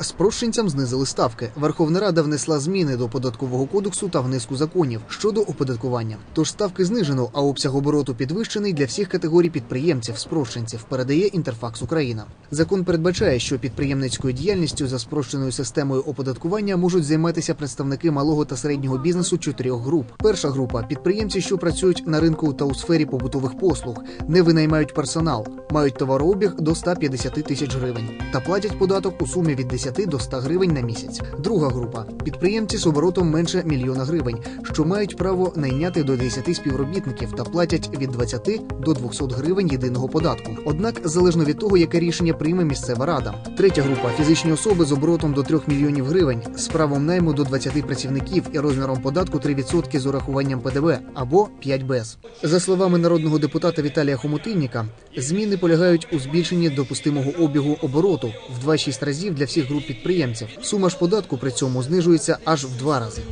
Спрощенцям знизили ставки. Верховна Рада внесла зміни до податкового кодексу та в низку законів щодо оподаткування. Тож ставки знижено, а обсяг обороту підвищений для всіх категорій підприємців, спрощенців, передає Інтерфакс Україна. Закон передбачає, що підприємницькою діяльністю за спрощеною системою оподаткування можуть займатися представники малого та середнього бізнесу чотирьох груп. Перша група підприємці, що працюють на ринку та у сфері побутових послуг, не винаймають персонал, мають товарообіг до 150 тисяч гривень та платять податок у сумі від 10 до 100 гривень на місяць. Друга група підприємці з оборотом менше мільйона гривень, що мають право найняти до 10 співробітників та платять від 20 до 200 гривень єдиного податку. Однак залежно від того, яке рішення прийме місцева рада. Третя група фізичні особи з оборотом до 3 мільйонів гривень, з правом найму до 20 працівників і розміром податку 3% з урахуванням ПДВ або 5 без. За словами народного депутата Віталія Хомутинніка, зміни полягають у збільшенні допустимого обігу обороту в 2-6 разів для всіх груп підприємців. Сума ж податку при цьому знижується аж в два рази.